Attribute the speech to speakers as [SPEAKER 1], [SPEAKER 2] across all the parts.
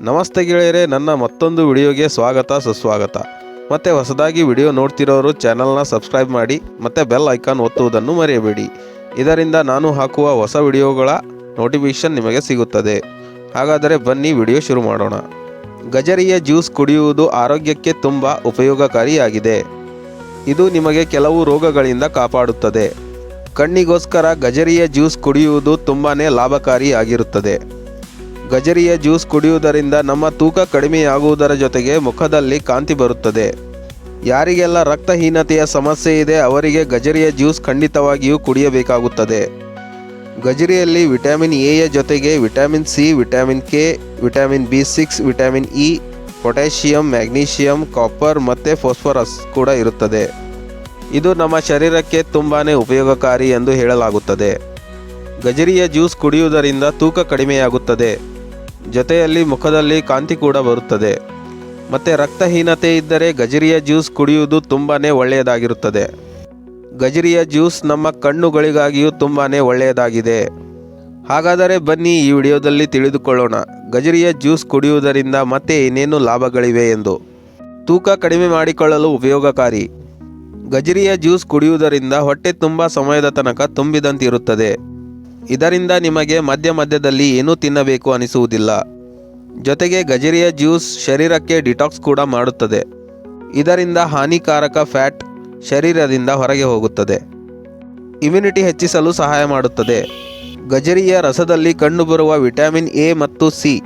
[SPEAKER 1] ನಮಸ್ತೆ ಗೆಳೆಯರೆ, ನನ್ನ ಮತ್ತೊಂದು ವಿಡಿಯೋಗೆ ಸ್ವಾಗತ, ಸುಸ್ವಾಗತ. ಮತ್ತು ಹೊಸದಾಗಿ ವಿಡಿಯೋ ನೋಡ್ತಿರೋರು ಚಾನಲ್ನ ಸಬ್ಸ್ಕ್ರೈಬ್ ಮಾಡಿ, ಮತ್ತು ಬೆಲ್ ಐಕಾನ್ ಒತ್ತುವುದನ್ನು ಮರೆಯಬೇಡಿ. ಇದರಿಂದ ನಾನು ಹಾಕುವ ಹೊಸ ವಿಡಿಯೋಗಳ ನೋಟಿಫಿಕೇಷನ್ ನಿಮಗೆ ಸಿಗುತ್ತದೆ. ಹಾಗಾದರೆ ಬನ್ನಿ ವಿಡಿಯೋ ಶುರು ಮಾಡೋಣ. ಗಜರಿಯ ಜ್ಯೂಸ್ ಕುಡಿಯುವುದು ಆರೋಗ್ಯಕ್ಕೆ ತುಂಬ ಉಪಯೋಗಕಾರಿಯಾಗಿದೆ. ಇದು ನಿಮಗೆ ಕೆಲವು ರೋಗಗಳಿಂದ ಕಾಪಾಡುತ್ತದೆ. ಕಣ್ಣಿಗೋಸ್ಕರ ಗಜರಿಯ ಜ್ಯೂಸ್ ಕುಡಿಯುವುದು ತುಂಬಾ ಲಾಭಕಾರಿಯಾಗಿರುತ್ತದೆ. ಗಜರಿಯ ಜ್ಯೂಸ್ ಕುಡಿಯುವುದರಿಂದ ನಮ್ಮ ತೂಕ ಕಡಿಮೆಯಾಗುವುದರ ಜೊತೆಗೆ ಮುಖದಲ್ಲಿ ಕಾಂತಿ ಬರುತ್ತದೆ. ಯಾರಿಗೆಲ್ಲ ರಕ್ತಹೀನತೆಯ ಸಮಸ್ಯೆ ಇದೆ, ಅವರಿಗೆ ಗಜರಿಯ ಜ್ಯೂಸ್ ಖಂಡಿತವಾಗಿಯೂ ಕುಡಿಯಬೇಕಾಗುತ್ತದೆ. ಗಜರಿಯಲ್ಲಿ ವಿಟಮಿನ್ ಎಯ ಜೊತೆಗೆ vitamin C, vitamin K, vitamin B six, vitamin E, potassium, magnesium, copper ಮತ್ತು ಫಾಸ್ಫರಸ್ ಕೂಡ ಇರುತ್ತದೆ. ಇದು ನಮ್ಮ ಶರೀರಕ್ಕೆ ತುಂಬಾ ಉಪಯೋಗಕಾರಿ ಎಂದು ಹೇಳಲಾಗುತ್ತದೆ. ಗಜರಿಯ ಜ್ಯೂಸ್ ಕುಡಿಯುವುದರಿಂದ ತೂಕ ಕಡಿಮೆಯಾಗುತ್ತದೆ. ಜೊತೆಯಲ್ಲಿ ಮುಖದಲ್ಲಿ ಕಾಂತಿ ಕೂಡ ಬರುತ್ತದೆ. ಮತ್ತು ರಕ್ತಹೀನತೆ ಇದ್ದರೆ ಗಜರಿಯ ಜ್ಯೂಸ್ ಕುಡಿಯುವುದು ತುಂಬಾ ಒಳ್ಳೆಯದಾಗಿರುತ್ತದೆ. ಗಜರಿಯ ಜ್ಯೂಸ್ ನಮ್ಮ ಕಣ್ಣುಗಳಿಗಾಗಿಯೂ ತುಂಬಾ ಒಳ್ಳೆಯದಾಗಿದೆ. ಹಾಗಾದರೆ ಬನ್ನಿ ಈ ವಿಡಿಯೋದಲ್ಲಿ ತಿಳಿದುಕೊಳ್ಳೋಣ, ಗಜರಿಯ ಜ್ಯೂಸ್ ಕುಡಿಯುವುದರಿಂದ ಮತ್ತೆ ಏನೇನು ಲಾಭಗಳಿವೆ ಎಂದು. ತೂಕ ಕಡಿಮೆ ಮಾಡಿಕೊಳ್ಳಲು ಉಪಯೋಗಕಾರಿ. ಗಜರಿಯ ಜ್ಯೂಸ್ ಕುಡಿಯುವುದರಿಂದ ಹೊಟ್ಟೆ ತುಂಬ ಸಮಯದ ತನಕ ತುಂಬಿದಂತಿರುತ್ತದೆ. ಇದರಿಂದ ನಿಮಗೆ ಮಧ್ಯ ಮಧ್ಯದಲ್ಲಿ ಏನೂ ತಿನ್ನಬೇಕು ಅನಿಸುವುದಿಲ್ಲ. ಜೊತೆಗೆ ಗಜರಿಯ ಜ್ಯೂಸ್ ಶರೀರಕ್ಕೆ ಡಿಟಾಕ್ಸ್ ಕೂಡ ಮಾಡುತ್ತದೆ. ಇದರಿಂದ ಹಾನಿಕಾರಕ ಫ್ಯಾಟ್ ಶರೀರದಿಂದ ಹೊರಗೆ ಹೋಗುತ್ತದೆ. ಇಮ್ಯುನಿಟಿ ಹೆಚ್ಚಿಸಲು ಸಹಾಯ ಮಾಡುತ್ತದೆ. ಗಜರಿಯ ರಸದಲ್ಲಿ ಕಂಡುಬರುವ ವಿಟಮಿನ್ ಎ ಮತ್ತು ಸಿ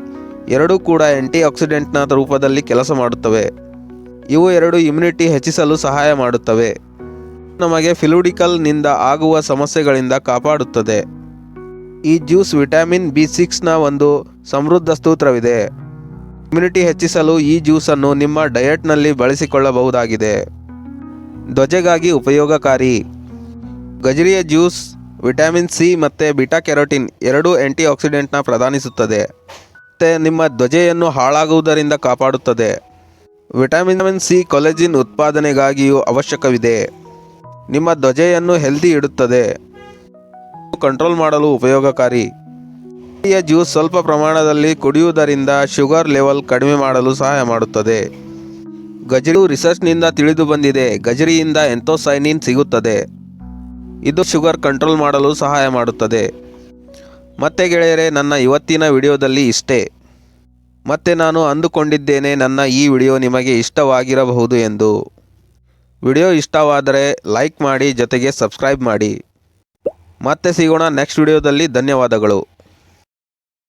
[SPEAKER 1] ಎರಡೂ ಕೂಡ ಆಂಟಿ ಆಕ್ಸಿಡೆಂಟ್ನ ರೂಪದಲ್ಲಿ ಕೆಲಸ ಮಾಡುತ್ತವೆ. ಇವು ಎರಡು ಇಮ್ಯುನಿಟಿ ಹೆಚ್ಚಿಸಲು ಸಹಾಯ ಮಾಡುತ್ತವೆ. ನಮಗೆ ಫಿಲುಡಿಕಲ್ನಿಂದ ಆಗುವ ಸಮಸ್ಯೆಗಳಿಂದ ಕಾಪಾಡುತ್ತದೆ. ಈ ಜ್ಯೂಸ್ ವಿಟಮಿನ್ ಬಿ ಸಿಕ್ಸ್ನ ಒಂದು ಸಮೃದ್ಧ ಸ್ತೋತ್ರವಿದೆ. ಇಮ್ಯುನಿಟಿ ಹೆಚ್ಚಿಸಲು ಈ ಜ್ಯೂಸನ್ನು ನಿಮ್ಮ ಡಯಟ್ನಲ್ಲಿ ಬಳಸಿಕೊಳ್ಳಬಹುದಾಗಿದೆ. ಧ್ವಜೆಗಾಗಿ ಉಪಯೋಗಕಾರಿ. ಗಜರಿಯ ಜ್ಯೂಸ್ ವಿಟಮಿನ್ ಸಿ ಮತ್ತು ಬಿಟಾ ಕೆರೋಟಿನ್ ಎರಡೂ ಆಂಟಿ ಆಕ್ಸಿಡೆಂಟ್ನ ಪ್ರದಾನಿಸುತ್ತದೆ ಮತ್ತು ನಿಮ್ಮ ಧ್ವಜೆಯನ್ನು ಹಾಳಾಗುವುದರಿಂದ ಕಾಪಾಡುತ್ತದೆ. ವಿಟಮಿನ್ ಸಿ ಕೊಲೆಜಿನ್ ಉತ್ಪಾದನೆಗಾಗಿಯೂ ಅವಶ್ಯಕವಿದೆ. ನಿಮ್ಮ ಧ್ವಜೆಯನ್ನು ಹೆಲ್ದಿ ಇಡುತ್ತದೆ. ಕಂಟ್ರೋಲ್ ಮಾಡಲು ಉಪಯೋಗಕಾರಿ. ಈ ಜ್ಯೂಸ್ ಸ್ವಲ್ಪ ಪ್ರಮಾಣದಲ್ಲಿ ಕುಡಿಯುವುದರಿಂದ ಶುಗರ್ ಲೆವೆಲ್ ಕಡಿಮೆ ಮಾಡಲು ಸಹಾಯ ಮಾಡುತ್ತದೆ. ಗಜರಿಯು ರಿಸರ್ಚ್ನಿಂದ ತಿಳಿದು ಬಂದಿದೆ. ಗಜರಿಯಿಂದ ಎಂಥೋಸೈನಿನ್ ಸಿಗುತ್ತದೆ. ಇದು ಶುಗರ್ ಕಂಟ್ರೋಲ್ ಮಾಡಲು ಸಹಾಯ ಮಾಡುತ್ತದೆ. ಮತ್ತೆ ಗೆಳೆಯರೆ, ನನ್ನ ಇವತ್ತಿನ ವಿಡಿಯೋದಲ್ಲಿ ಇಷ್ಟೇ. ಮತ್ತೆ ನಾನು ಅಂದುಕೊಂಡಿದ್ದೇನೆ, ನನ್ನ ಈ ವಿಡಿಯೋ ನಿಮಗೆ ಇಷ್ಟವಾಗಿರಬಹುದು ಎಂದು. ವಿಡಿಯೋ ಇಷ್ಟವಾದರೆ ಲೈಕ್ ಮಾಡಿ, ಜೊತೆಗೆ ಸಬ್ಸ್ಕ್ರೈಬ್ ಮಾಡಿ. ಮತ್ತೆ ಸಿಗೋಣ ನೆಕ್ಸ್ಟ್ ವಿಡಿಯೋದಲ್ಲಿ ಧನ್ಯವಾದಗಳು.